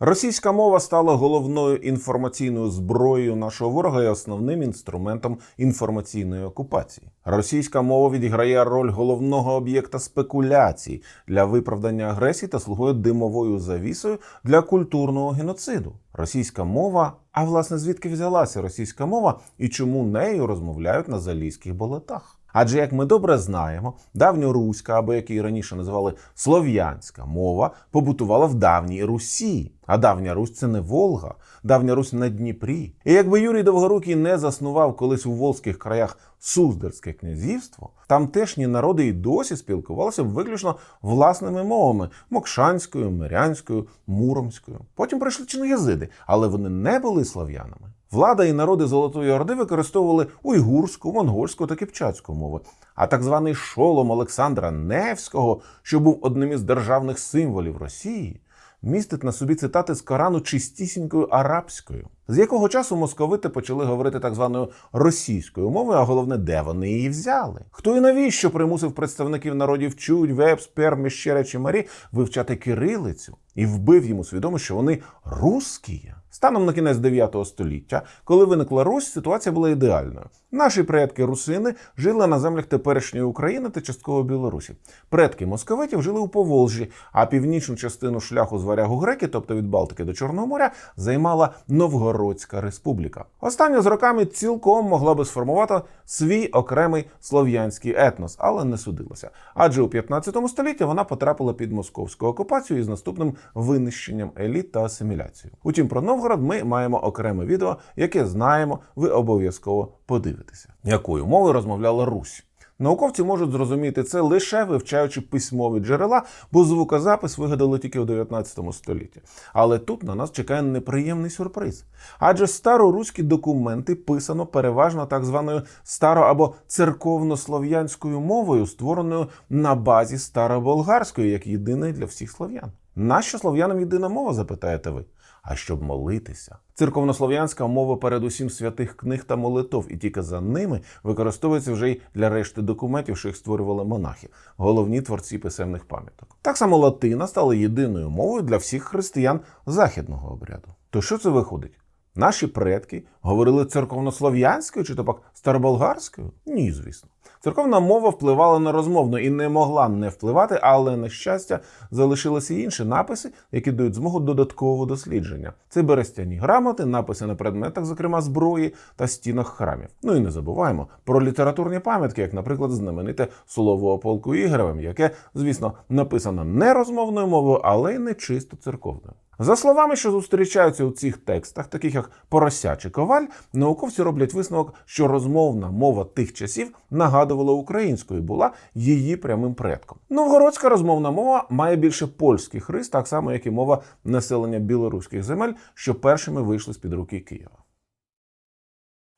Російська мова стала головною інформаційною зброєю нашого ворога і основним інструментом інформаційної окупації. Російська мова відіграє роль головного об'єкта спекуляцій для виправдання агресії та слугує димовою завісою для культурного геноциду. Російська мова, а власне звідки взялася російська мова і чому нею розмовляють на залізьких болотах? Адже, як ми добре знаємо, давньоруська, або як її раніше називали слов'янська мова, побутувала в давній Русі. А давня Русь це не Волга, давня Русь на Дніпрі. І якби Юрій Довгорукий не заснував колись у волзьких краях Суздальське князівство, тамтешні народи і досі спілкувалися виключно власними мовами мокшанською, мирянською, муромською. Потім прийшли чингізиди, але вони не були слов'янами. Влада і народи Золотої Орди використовували уйгурську, монгольську та кипчацьку мови. А так званий шолом Олександра Невського, що був одним із державних символів Росії, містить на собі цитати з Корану чистісінькою арабською. З якого часу московити почали говорити так званою російською мовою, а головне, де вони її взяли? Хто і навіщо примусив представників народів Чудь, Вепс, Перм, Міщера чи Марі вивчати кирилицю і вбив йому свідомо, що вони русські? Станом на кінець 9 століття, коли виникла Русь, ситуація була ідеальною. Наші предки русини жили на землях теперішньої України та частково Білорусі. Предки московитів жили у Поволжі, а північну частину шляху з варягу греки, тобто від Балтики до Чорного моря, займала Новгородська республіка. Остання з роками цілком могла би сформувати свій окремий слов'янський етнос, але не судилася. Адже у 15 столітті вона потрапила під московську окупацію із наступним винищенням еліт та асиміляцією. Утім, про Новгород ми маємо окреме відео, яке знаємо, ви обов'язково подивитеся. Якою мовою розмовляла Русь? Науковці можуть зрозуміти це лише вивчаючи письмові джерела, бо звукозапис вигадали тільки у 19 столітті. Але тут на нас чекає неприємний сюрприз. Адже староруські документи писано переважно так званою старо- або церковнослов'янською мовою, створеною на базі староболгарської, як єдиної для всіх слов'ян. Нащо слов'янам єдина мова, запитаєте ви? А щоб молитися. Церковнослов'янська мова передусім святих книг та молитов, і тільки за ними використовується вже й для решти документів, що їх створювали монахи, головні творці писемних пам'яток. Так само латина стала єдиною мовою для всіх християн західного обряду. То що це виходить? Наші предки говорили церковнослов'янською чи то пак староболгарською? Ні, звісно. Церковна мова впливала на розмовну і не могла не впливати, але на щастя залишилися інші написи, які дають змогу додаткового дослідження. Це берестяні грамоти, написи на предметах, зокрема зброї та стінах храмів. Ну і не забуваємо про літературні пам'ятки, як, наприклад, знамените слово о полку Ігоревим, яке, звісно, написано не розмовною мовою, але й не чисто церковною. За словами, що зустрічаються у цих текстах, таких як поросячий коваль, науковці роблять висновок, що розмовна мова тих часів нагадувала українську і була її прямим предком. Новгородська розмовна мова має більше польських рис, так само як і мова населення білоруських земель, що першими вийшли з під руки Києва.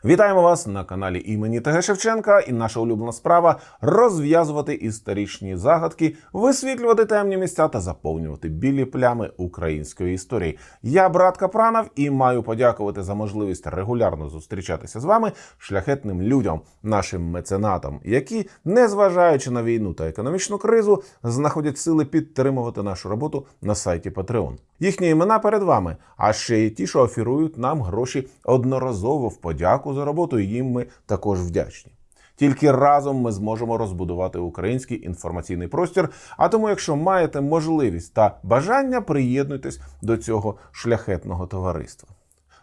Вітаємо вас на каналі імені ТГ Шевченка. І наша улюблена справа розв'язувати історичні загадки, висвітлювати темні місця та заповнювати білі плями української історії. Я брат Капранов і маю подякувати за можливість регулярно зустрічатися з вами, шляхетним людям, нашим меценатам, які, незважаючи на війну та економічну кризу, знаходять сили підтримувати нашу роботу на сайті Patreon. Їхні імена перед вами, а ще й ті, що офірують нам гроші одноразово в подяку за роботу. Їм ми також вдячні. Тільки разом ми зможемо розбудувати український інформаційний простір. А тому, якщо маєте можливість та бажання, приєднуйтесь до цього шляхетного товариства.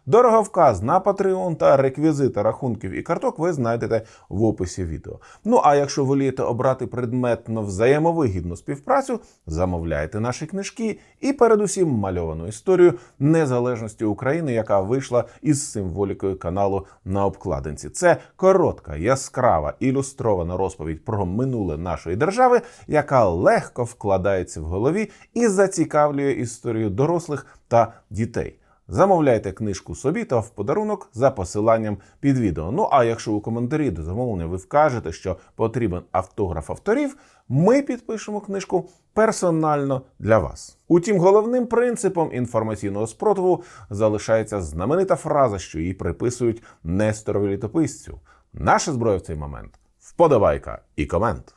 Дороговказ на Patreon та реквізити рахунків і карток ви знайдете в описі відео. Ну а якщо волієте обрати предметно взаємовигідну співпрацю, замовляйте наші книжки і передусім мальовану історію незалежності України, яка вийшла із символікою каналу на обкладинці. Це коротка, яскрава ілюстрована розповідь про минуле нашої держави, яка легко вкладається в голові і зацікавлює історію дорослих та дітей. Замовляйте книжку собі та в подарунок за посиланням під відео. Ну а якщо у коментарі до замовлення ви вкажете, що потрібен автограф авторів, ми підпишемо книжку персонально для вас. Утім, головним принципом інформаційного спротиву залишається знаменита фраза, що її приписують Несторові літописцю. Наша зброя в цей момент вподобайка і комент.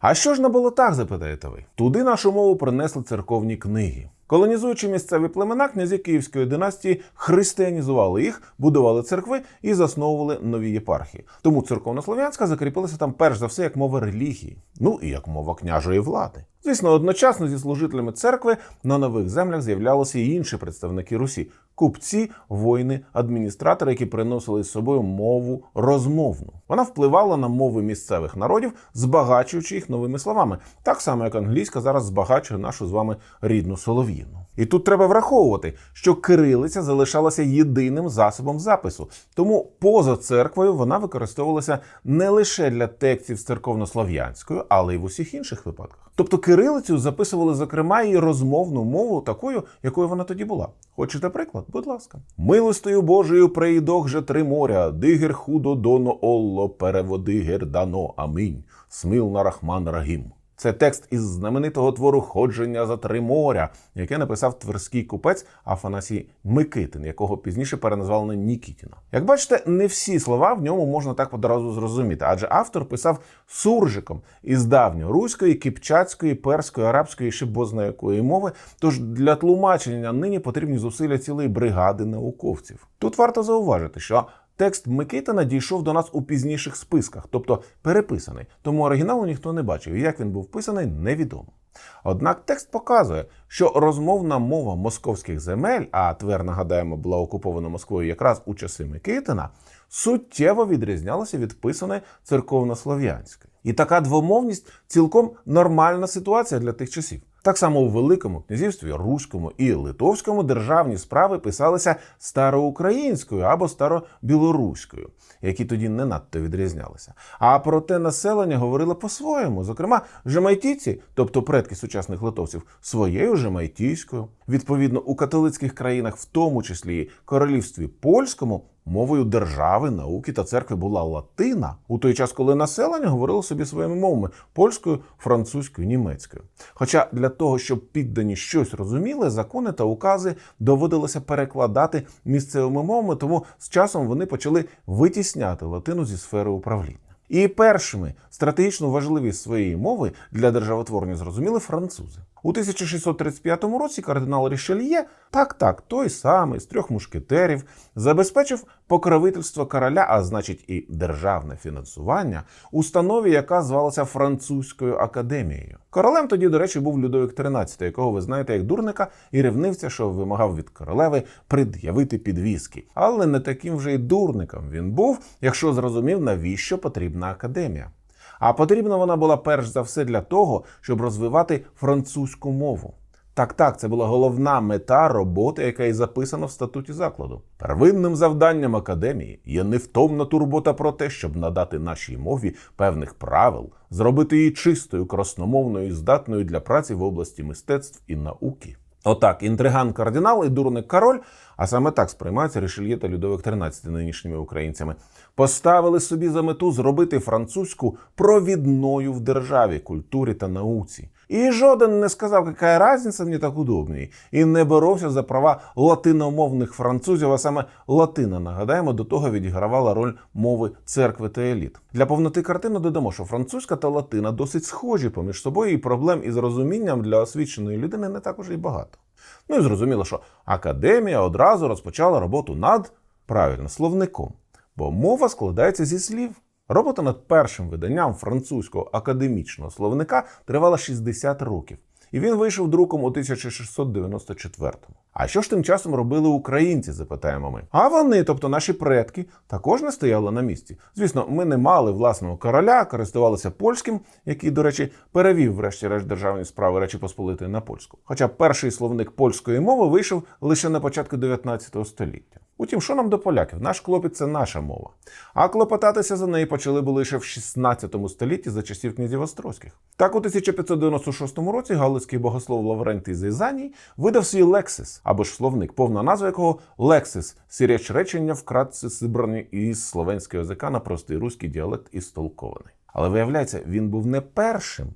А що ж на болотах, запитаєте ви? Туди нашу мову принесли церковні книги. Колонізуючи місцеві племена, князі Київської династії християнізували їх, будували церкви і засновували нові єпархії. Тому церковнослов'янська закріпилася там перш за все як мова релігії, ну і як мова княжої влади. Звісно, одночасно зі служителями церкви на нових землях з'являлися і інші представники Русі купці, воїни, адміністратори, які приносили з собою мову розмовну. Вона впливала на мови місцевих народів, збагачуючи їх новими словами, так само як англійська зараз збагачує нашу з вами рідну солов'їну. І тут треба враховувати, що кирилиця залишалася єдиним засобом запису, тому поза церквою вона використовувалася не лише для текстів з церковнослов'янською, але й в усіх інших випадках. Тобто кирилицю записували, зокрема, і розмовну мову такою, якою вона тоді була. Хочете приклад? Будь ласка. Милостою Божою преїдох же три моря, дигер худо доно олло, переводи гердано, амінь. Смил на рахман рагім. Це текст із знаменитого твору Ходження за три моря, яке написав тверський купець Афанасій Микитин, якого пізніше переназвали на Нікітіна. Як бачите, не всі слова в ньому можна так одразу зрозуміти, адже автор писав суржиком із давньоруської, кипчацької, перської, арабської ще якої мови. Тож для тлумачення нині потрібні зусилля цілої бригади науковців. Тут варто зауважити, що Текст Микитина дійшов до нас у пізніших списках, тобто переписаний, тому оригіналу ніхто не бачив, і як він був писаний, невідомо. Однак текст показує, що розмовна мова московських земель, а Твер, нагадаємо, була окупована Москвою якраз у часи Микитина, суттєво відрізнялася від писаної церковнослов'янської. І така двомовність цілком нормальна ситуація для тих часів. Так само у Великому князівстві Руському і Литовському державні справи писалися староукраїнською або старобілоруською, які тоді не надто відрізнялися. А проте населення говорило по-своєму. Зокрема, жемайтійці, тобто предки сучасних литовців, своєю жемайтійською. Відповідно, у католицьких країнах, в тому числі королівстві польському, Мовою держави, науки та церкви була латина у той час, коли населення говорило собі своїми мовами польською, французькою, німецькою. Хоча для того, щоб піддані щось розуміли, закони та укази доводилося перекладати місцевими мовами, тому з часом вони почали витісняти латину зі сфери управління. І першими стратегічно важливість своєї мови для державотворення зрозуміли французи. У 1635 році кардинал Рішельє, так так, той самий з трьох мушкетерів, забезпечив покровительство короля, а значить і державне фінансування, установі, яка звалася Французькою академією. Королем тоді, до речі, був Людовик XIII, якого ви знаєте як дурника і ревнивця, що вимагав від королеви пред'явити підвіски. Але не таким вже й дурником він був, якщо зрозумів, навіщо потрібна академія. А потрібна вона була перш за все для того, щоб розвивати французьку мову. Так, так, це була головна мета роботи, яка і записана в статуті закладу. Первинним завданням академії є невтомна турбота про те, щоб надати нашій мові певних правил, зробити її чистою, красномовною і здатною для праці в області мистецтв і науки. Отак, інтриган кардинал і дурник король, а саме так сприймаються Ришельє та Людовик XIII нинішніми українцями, поставили собі за мету зробити французьку провідною в державі, культурі та науці. І жоден не сказав, яка разниця мені так удобній, і не боровся за права латиномовних французів, а саме латина, нагадаємо, до того відігравала роль мови церкви та еліт. Для повноти картини додамо, що французька та латина досить схожі поміж собою, і проблем із розумінням для освіченої людини не так уже й багато. Ну і зрозуміло, що академія одразу розпочала роботу над правильно словником, бо мова складається зі слів. Робота над першим виданням французького академічного словника тривала 60 років, і він вийшов друком у 1694-му. А що ж тим часом робили українці? запитаємо ми. А вони, тобто наші предки, також не стояли на місці. Звісно, ми не мали власного короля, користувалися польським, який, до речі, перевів, врешті-решт, державні справи Речі Посполитої на польську. Хоча перший словник польської мови вийшов лише на початку 19 століття. Утім, що нам до поляків? Наш клопіт це наша мова. А клопотатися за неї почали були лише в 16 столітті за часів князів Острозьких. Так, у 1596 році галицький богослов Лаврентій Зайзаній видав свій лексис або ж словник, повна назва якого лексис сіряч речення вкратце зібрані із словенського язика на простий руський діалект і столкований. Але виявляється, він був не першим.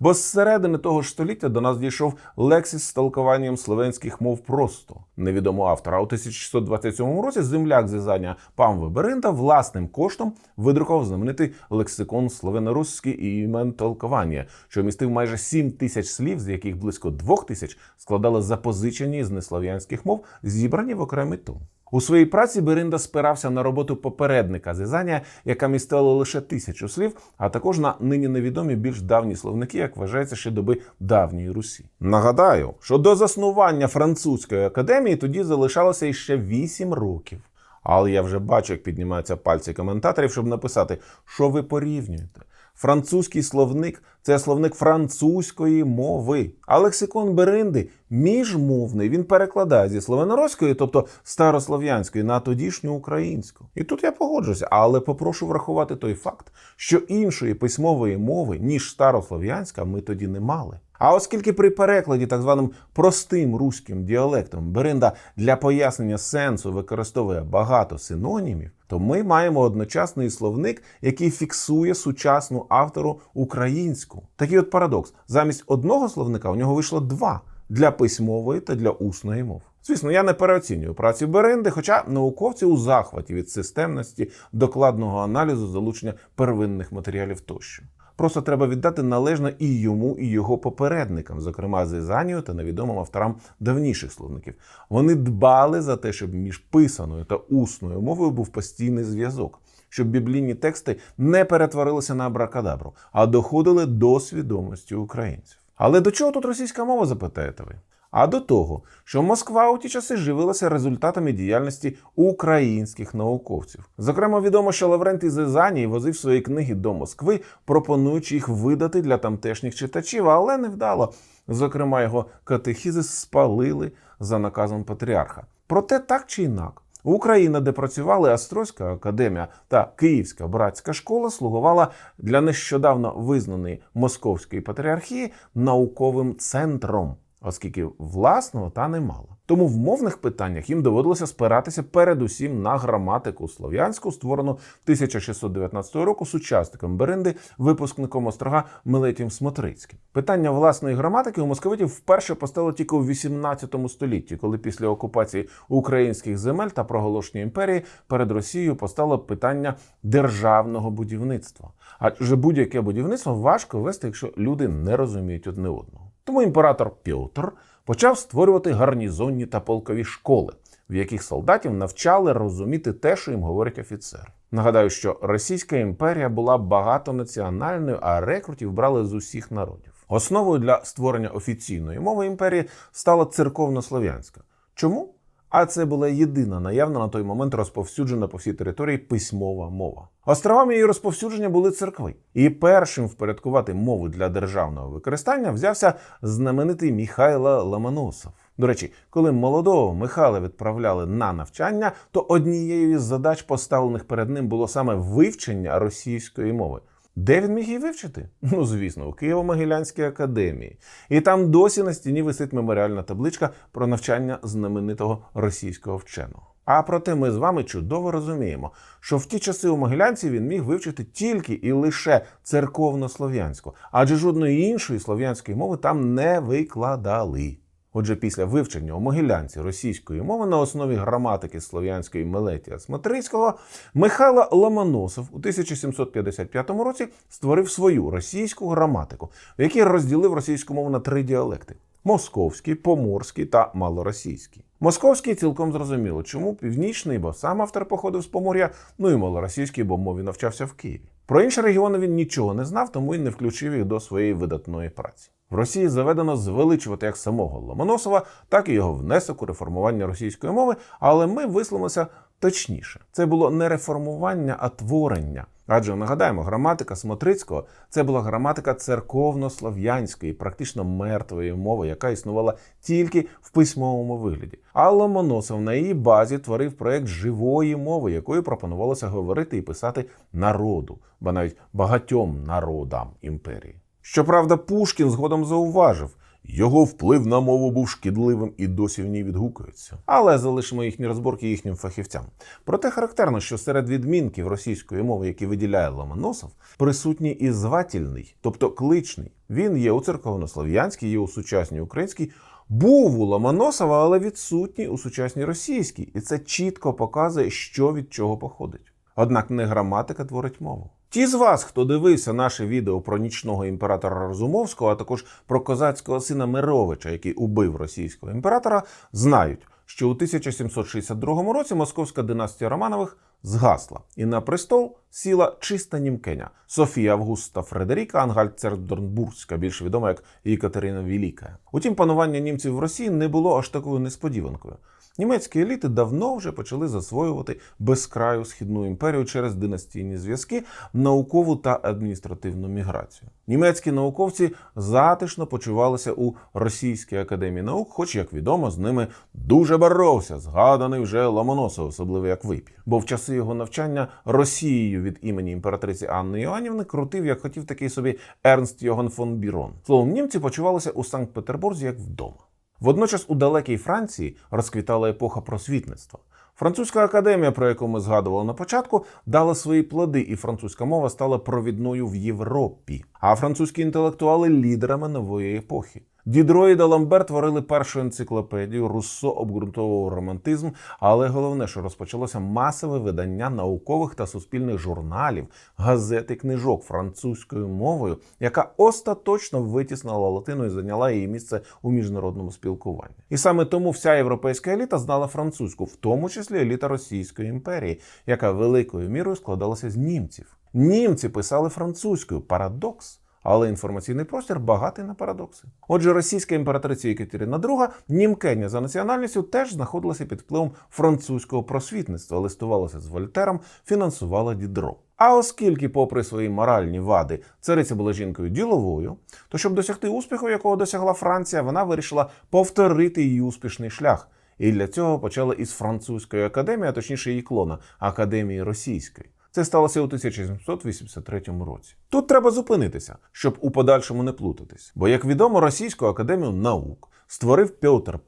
Бо з середини того ж століття до нас дійшов лексіс з толкуванням словенських мов просто невідомого автора. А у 1627 році земляк зізання Памви Беринда власним коштом видрукував знаменитий лексикон словено-русський і імен толкування, що містив майже 7 тисяч слів, з яких близько 2 тисяч складали запозичені з неслов'янських мов, зібрані в окремий том. У своїй праці Беринда спирався на роботу попередника зізання, яка містила лише тисячу слів, а також на нині невідомі більш давні словники, як вважається ще доби давньої Русі. Нагадаю, що до заснування французької академії тоді залишалося іще 8 років. Але я вже бачу, як піднімаються пальці коментаторів, щоб написати, що ви порівнюєте. Французький словник це словник французької мови. А лексикон Беринди міжмовний. Він перекладає зі словеноросської, тобто старослов'янської, на тодішню українську. І тут я погоджуся, але попрошу врахувати той факт, що іншої письмової мови, ніж старослов'янська, ми тоді не мали. А оскільки при перекладі так званим простим руським діалектом Беринда для пояснення сенсу використовує багато синонімів, то ми маємо одночасний словник, який фіксує сучасну автору українську. Такий от парадокс: замість одного словника у нього вийшло два для письмової та для усної мов. Звісно, я не переоцінюю працю Беринди, хоча науковці у захваті від системності докладного аналізу залучення первинних матеріалів тощо. Просто треба віддати належне і йому, і його попередникам, зокрема Зизанію та невідомим авторам давніших словників. Вони дбали за те, щоб між писаною та усною мовою був постійний зв'язок, щоб біблійні тексти не перетворилися на абракадабру, а доходили до свідомості українців. Але до чого тут російська мова, запитаєте ви? А до того, що Москва у ті часи живилася результатами діяльності українських науковців. Зокрема, відомо, що Лаврентій Зизаній возив свої книги до Москви, пропонуючи їх видати для тамтешніх читачів, але невдало. Зокрема, його катехізи спалили за наказом патріарха. Проте так чи інак. Україна, де працювали Острозька академія та Київська братська школа, слугувала для нещодавно визнаної московської патріархії науковим центром оскільки власного та не мало. Тому в мовних питаннях їм доводилося спиратися передусім на граматику слов'янську, створену 1619 року сучасником Беринди, випускником острога Милетім Смотрицьким. Питання власної граматики у московитів вперше постало тільки у 18 столітті, коли після окупації українських земель та проголошення імперії перед Росією постало питання державного будівництва. Адже будь-яке будівництво важко вести, якщо люди не розуміють одне одного. Тому імператор Пьотр почав створювати гарнізонні та полкові школи, в яких солдатів навчали розуміти те, що їм говорять офіцери. Нагадаю, що Російська імперія була багатонаціональною, а рекрутів брали з усіх народів. Основою для створення офіційної мови імперії стала церковнослов'янська. Чому? А це була єдина наявна на той момент розповсюджена по всій території письмова мова. Островами її розповсюдження були церкви. І першим впорядкувати мову для державного використання взявся знаменитий Міхайло Ломоносов. До речі, коли молодого Михайла відправляли на навчання, то однією із задач, поставлених перед ним, було саме вивчення російської мови. Де він міг її вивчити? Ну, звісно, у Києво-Могилянській академії. І там досі на стіні висить меморіальна табличка про навчання знаменитого російського вченого. А проте ми з вами чудово розуміємо, що в ті часи у Могилянці він міг вивчити тільки і лише церковно-слов'янську, адже жодної іншої слов'янської мови там не викладали. Отже, після вивчення у Могилянці російської мови на основі граматики слов'янської Мелетія Смотрицького Михайло Ломоносов у 1755 році створив свою російську граматику, в якій розділив російську мову на три діалекти: московський, поморський та малоросійський. Московський цілком зрозуміло, чому північний, бо сам автор походив з Помор'я, ну і малоросійський, бо мові навчався в Києві. Про інші регіони він нічого не знав, тому й не включив їх до своєї видатної праці. В Росії заведено звеличувати як самого Ломоносова, так і його внесок у реформування російської мови, але ми висловимося точніше. Це було не реформування, а творення. Адже нагадаємо, граматика Смотрицького це була граматика церковно-слов'янської, практично мертвої мови, яка існувала тільки в письмовому вигляді. А Ломоносов на її базі творив проект живої мови, якою пропонувалося говорити і писати народу, ба навіть багатьом народам імперії. Щоправда, Пушкін згодом зауважив: Його вплив на мову був шкідливим і досі в ній відгукується. Але залишимо їхні розборки їхнім фахівцям. Проте характерно, що серед відмінків російської мови, які виділяє Ломоносов, присутній і звательний, тобто кличний. Він є у церковнослов'янській, є у сучасній українській. Був у Ломоносова, але відсутній у сучасній російській, і це чітко показує, що від чого походить. Однак не граматика творить мову. Ті з вас, хто дивився наше відео про нічного імператора Розумовського, а також про козацького сина Мировича, який убив російського імператора, знають, що у 1762 році московська династія Романових згасла, і на престол сіла чиста німкеня Софія Августа Фредеріка Ангальцердорнбурзька, більш відома як Єкатерина Велика. Утім, панування німців в Росії не було аж такою несподіванкою. Німецькі еліти давно вже почали засвоювати безкраю східну імперію через династійні зв'язки, наукову та адміністративну міграцію. Німецькі науковці затишно почувалися у Російській академії наук, хоч, як відомо, з ними дуже боровся згаданий вже Ломоносов, особливо як випір. Бо в часи його навчання Росією від імені імператриці Анни Іоаннівни крутив, як хотів такий собі Ернст Йоган фон Бірон. Словом, німці почувалися у Санкт-Петербурзі як вдома. Водночас у далекій Франції розквітала епоха просвітництва. Французька академія, про яку ми згадували на початку, дала свої плоди, і французька мова стала провідною в Європі. А французькі інтелектуали лідерами нової епохи. Дідро і Даламбер творили першу енциклопедію, Руссо обґрунтовував романтизм, але головне, що розпочалося масове видання наукових та суспільних журналів, газет і книжок французькою мовою, яка остаточно витіснила латину і зайняла її місце у міжнародному спілкуванні. І саме тому вся європейська еліта знала французьку, в тому числі еліта Російської імперії, яка великою мірою складалася з німців. Німці писали французькою парадокс. Але інформаційний простір багатий на парадокси. Отже, російська імператриця Екатерина II, німкеня за національністю, теж знаходилася під впливом французького просвітництва, листувалася з Вольтером, фінансувала дідро. А оскільки, попри свої моральні вади, цариця була жінкою діловою, то щоб досягти успіху, якого досягла Франція, вона вирішила повторити її успішний шлях. І для цього почала із французької академії, а точніше її клона академії російської. Це сталося у 1783 році. Тут треба зупинитися, щоб у подальшому не плутатись. Бо, як відомо, Російську академію наук створив Петр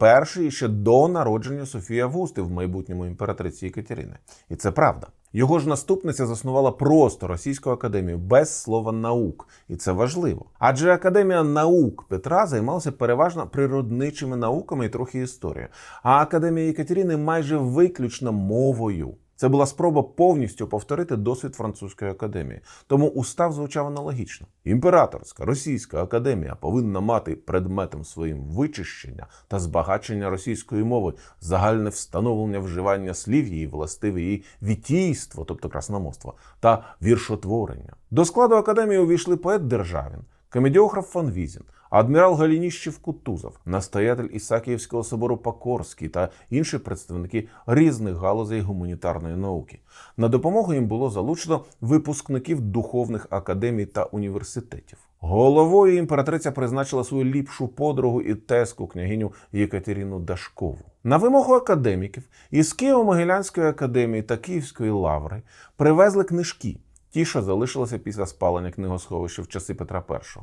І ще до народження Софії Августи в майбутньому імператриці Екатерини. І це правда. Його ж наступниця заснувала просто Російську академію без слова наук, і це важливо. Адже академія наук Петра займалася переважно природничими науками і трохи історією. А академія Екатерини майже виключно мовою. Це була спроба повністю повторити досвід французької академії. Тому устав звучав аналогічно. Імператорська російська академія повинна мати предметом своїм вичищення та збагачення російської мови, загальне встановлення вживання слів її, властиве її вітійство, тобто красномовство, та віршотворення. До складу академії увійшли поет Державін. Комедіограф фон Візін, адмірал Галініщев Кутузов, настоятель Ісакіївського собору Покорський та інші представники різних галузей гуманітарної науки. На допомогу їм було залучено випускників духовних академій та університетів. Головою імператриця призначила свою ліпшу подругу і теску княгиню Єкатерину Дашкову. На вимогу академіків із Києво-Могилянської академії та Київської лаври привезли книжки ті, що залишилися після спалення книгосховища в часи Петра І.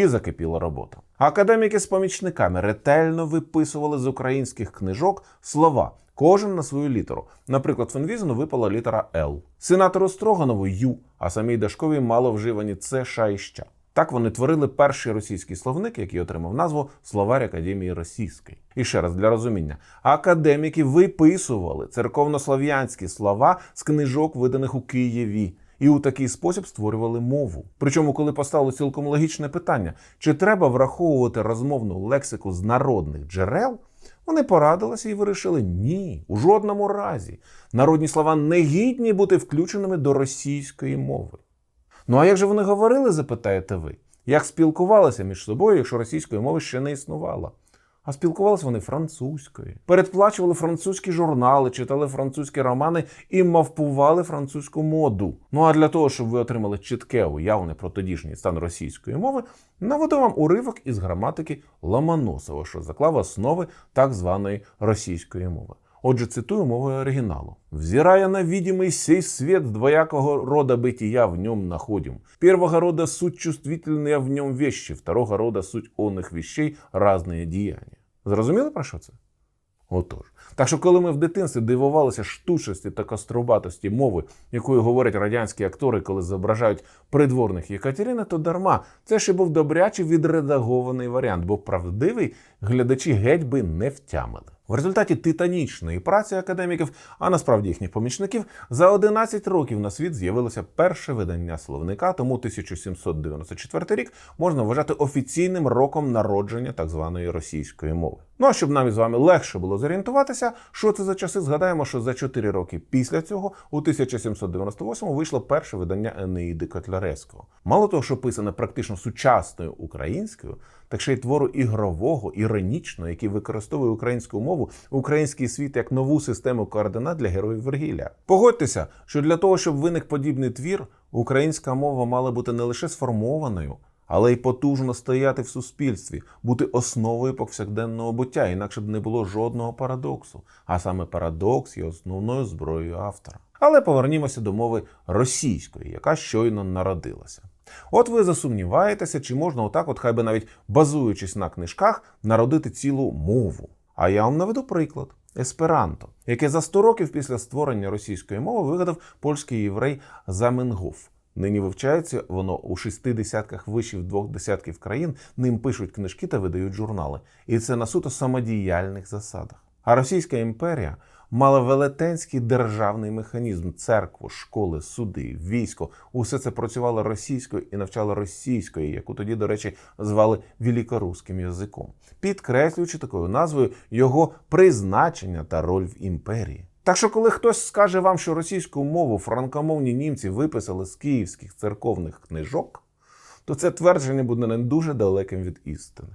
І закипіла робота. Академіки з помічниками ретельно виписували з українських книжок слова, кожен на свою літеру. Наприклад, Фенвізену випала літера Л, сенатору Строганову Ю, а самій Дашковій мало вживані Це ша і ща. Так вони творили перший російський словник, який отримав назву Словарь Академії Російської. І ще раз для розуміння: академіки виписували церковнослов'янські слова з книжок, виданих у Києві і у такий спосіб створювали мову. Причому, коли поставили цілком логічне питання, чи треба враховувати розмовну лексику з народних джерел, вони порадилися і вирішили ні, у жодному разі. Народні слова не гідні бути включеними до російської мови. Ну а як же вони говорили, запитаєте ви? Як спілкувалися між собою, якщо російської мови ще не існувало? А спілкувалися вони французькою, передплачували французькі журнали, читали французькі романи і мавпували французьку моду. Ну а для того, щоб ви отримали чітке уявне про тодішній стан російської мови, наведу вам уривок із граматики Ломоносова, що заклав основи так званої російської мови. Отже, цитую мовою оригіналу. «Взирая на видимый сей свет двоякого рода бытия в нем находим. Первого рода суть чувствительные в нем вещи, второго рода суть онных вещей разные діяння». Зрозуміли про що це? Отож. Так що, коли ми в дитинстві дивувалися штучності та кострубатості мови, якою говорять радянські актори, коли зображають придворних Єкатерини, то дарма це ще був добряче відредагований варіант, бо правдивий глядачі геть би не втямили. В результаті титанічної праці академіків, а насправді їхніх помічників, за 11 років на світ з'явилося перше видання словника, тому 1794 рік можна вважати офіційним роком народження так званої російської мови. Ну а щоб нам із вами легше було зорієнтуватися, що це за часи, згадаємо, що за 4 роки після цього, у 1798 вийшло перше видання Енеїди Котляревського. Мало того, що писане практично сучасною українською, так ще й твору ігрового, іронічного, який використовує українську мову, український світ як нову систему координат для героїв Вергілля. Погодьтеся, що для того, щоб виник подібний твір, українська мова мала бути не лише сформованою, але й потужно стояти в суспільстві, бути основою повсякденного буття, інакше б не було жодного парадоксу. А саме парадокс є основною зброєю автора. Але повернімося до мови російської, яка щойно народилася. От ви засумніваєтеся, чи можна отак, от хай би навіть базуючись на книжках, народити цілу мову. А я вам наведу приклад. Есперанто, яке за 100 років після створення російської мови вигадав польський єврей Заменгоф. Нині вивчається воно у шести десятках вишів двох десятків країн, ним пишуть книжки та видають журнали. І це на суто самодіяльних засадах. А Російська імперія мала велетенський державний механізм, церкву, школи, суди, військо. Усе це працювало російською і навчало російської, яку тоді, до речі, звали великоруським язиком, підкреслюючи такою назвою його призначення та роль в імперії. Так що, коли хтось скаже вам, що російську мову франкомовні німці виписали з київських церковних книжок, то це твердження буде не дуже далеким від істини.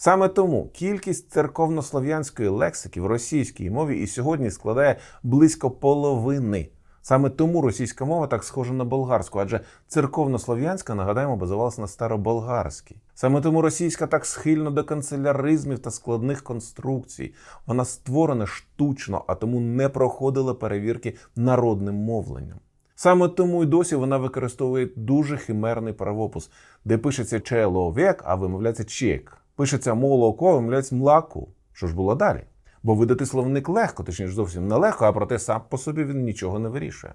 Саме тому кількість церковнослов'янської лексики в російській мові і сьогодні складає близько половини. Саме тому російська мова так схожа на болгарську, адже церковнослов'янська, нагадаємо, базувалася на староболгарській. Саме тому російська так схильна до канцеляризмів та складних конструкцій. Вона створена штучно, а тому не проходила перевірки народним мовленням. Саме тому й досі вона використовує дуже химерний правопис, де пишеться «человек», а вимовляється чек. Пишеться молоко, вимовляється млаку. Що ж було далі? Бо видати словник легко, точніше зовсім не легко, а проте сам по собі він нічого не вирішує.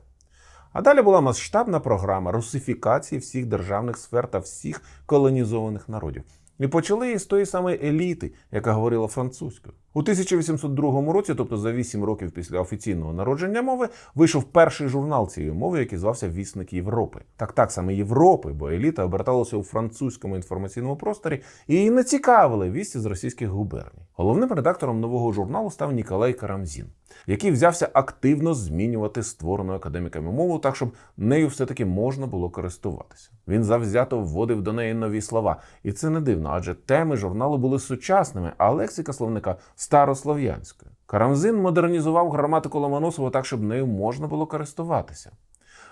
А далі була масштабна програма русифікації всіх державних сфер та всіх колонізованих народів. І почали її з тої самої еліти, яка говорила французькою. У 1802 році, тобто за 8 років після офіційного народження мови, вийшов перший журнал цієї мови, який звався Вісник Європи. Так, так саме Європи, бо еліта оберталася у французькому інформаційному просторі і не цікавили вісті з російських губерній. Головним редактором нового журналу став Ніколай Карамзін, який взявся активно змінювати створену академіками мову, так щоб нею все-таки можна було користуватися. Він завзято вводив до неї нові слова, і це не дивно, адже теми журналу були сучасними, а лексика словника старослов'янською. Карамзин модернізував граматику Ломоносова так, щоб нею можна було користуватися.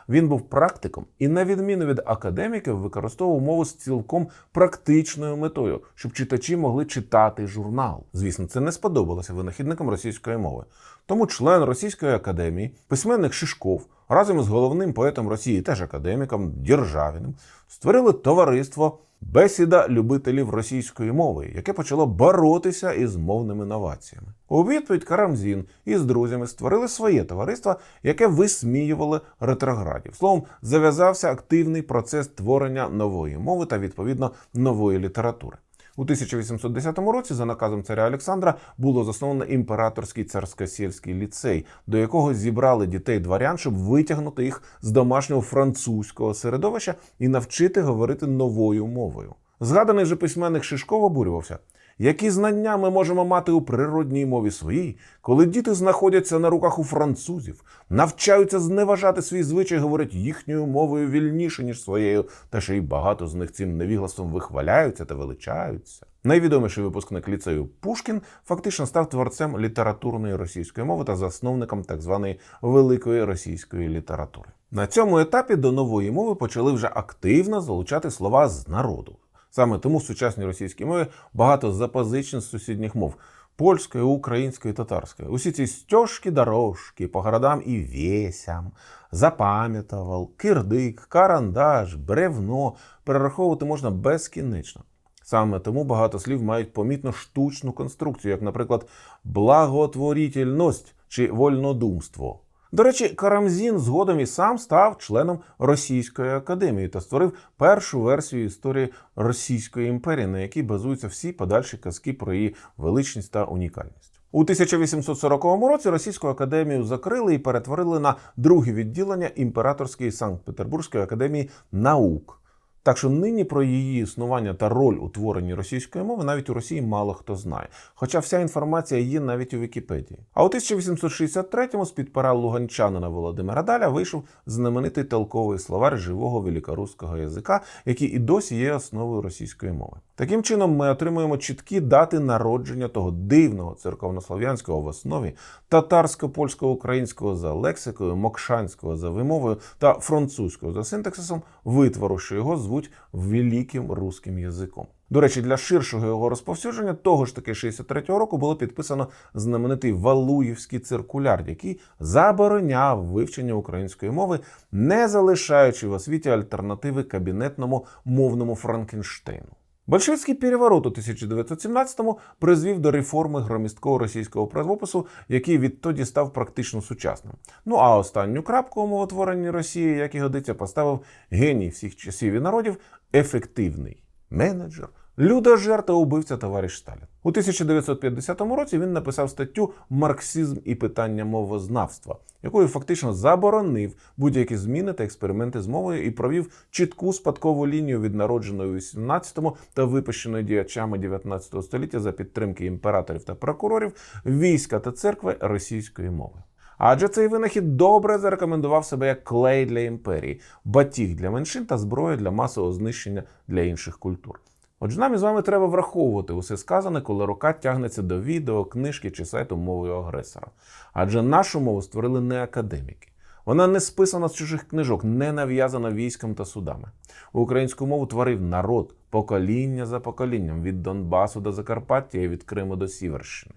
Він був практиком і, на відміну від академіків, використовував мову з цілком практичною метою, щоб читачі могли читати журнал. Звісно, це не сподобалося винахідникам російської мови. Тому член Російської академії, письменник Шишков, разом із головним поетом Росії, теж академіком Державіним, створили товариство Бесіда любителів російської мови, яке почало боротися із мовними новаціями. У відповідь Карамзін із друзями створили своє товариство, яке висміювало ретроградів. Словом, зав'язався активний процес творення нової мови та відповідно нової літератури. У 1810 році, за наказом царя Олександра, було засновано імператорський царсько-сільський ліцей, до якого зібрали дітей дворян, щоб витягнути їх з домашнього французького середовища і навчити говорити новою мовою. Згаданий же письменник Шишков обурювався. Які знання ми можемо мати у природній мові своїй, коли діти знаходяться на руках у французів, навчаються зневажати свій звичай, говорять їхньою мовою вільніше, ніж своєю, та ще й багато з них цим невігласом вихваляються та величаються. Найвідоміший випускник ліцею Пушкін фактично став творцем літературної російської мови та засновником так званої великої російської літератури. На цьому етапі до нової мови почали вже активно залучати слова з народу. Саме тому в сучасній російській мові багато запозичень з сусідніх мов. польської, української, татарської. Усі ці стежки, дорожки по городам і весям, запам'ятував, кирдик, карандаш, бревно перераховувати можна безкінечно. Саме тому багато слів мають помітно штучну конструкцію, як, наприклад, благотворительність чи вольнодумство. До речі, Карамзін згодом і сам став членом Російської академії та створив першу версію історії Російської імперії, на якій базуються всі подальші казки про її величність та унікальність. У 1840 році Російську академію закрили і перетворили на друге відділення імператорської Санкт-Петербурзької академії наук. Так що нині про її існування та роль у творенні російської мови навіть у Росії мало хто знає. Хоча вся інформація є навіть у Вікіпедії. А у 1863-му з-під пера луганчанина Володимира Даля вийшов знаменитий толковий словар живого великоруського язика, який і досі є основою російської мови. Таким чином, ми отримуємо чіткі дати народження того дивного церковнослов'янського в основі, татарсько-польсько-українського за лексикою, мокшанського за вимовою та французького за синтаксисом витвору, що його звуть великим руським язиком. До речі, для ширшого його розповсюдження того ж таки 63-го року було підписано знаменитий Валуївський циркуляр, який забороняв вивчення української мови, не залишаючи в освіті альтернативи кабінетному мовному Франкенштейну. Большевицький переворот у 1917-му призвів до реформи громісткого російського правопису, який відтоді став практично сучасним. Ну а останню крапку у мовотворенні Росії, як і годиться, поставив геній всіх часів і народів ефективний менеджер, людожер та убивця товариш Сталін. У 1950 році він написав статтю Марксизм і питання мовознавства, якою фактично заборонив будь-які зміни та експерименти з мовою і провів чітку спадкову лінію від народженої у 18-му та випущеної діячами 19 століття за підтримки імператорів та прокурорів, війська та церкви російської мови. Адже цей винахід добре зарекомендував себе як клей для імперії, батіг для меншин та зброя для масового знищення для інших культур. Отже, нам із вами треба враховувати усе сказане, коли рука тягнеться до відео, книжки чи сайту мовою агресора. Адже нашу мову створили не академіки. Вона не списана з чужих книжок, не нав'язана військом та судами. Українську мову творив народ покоління за поколінням від Донбасу до Закарпаття і від Криму до Сіверщини.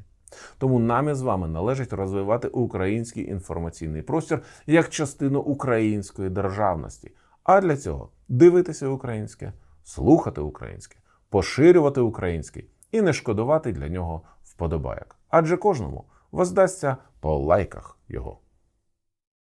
Тому нам із вами належить розвивати український інформаційний простір як частину української державності. А для цього дивитися українське, слухати українське, поширювати український і не шкодувати для нього вподобайок. Адже кожному воздасться по лайках його.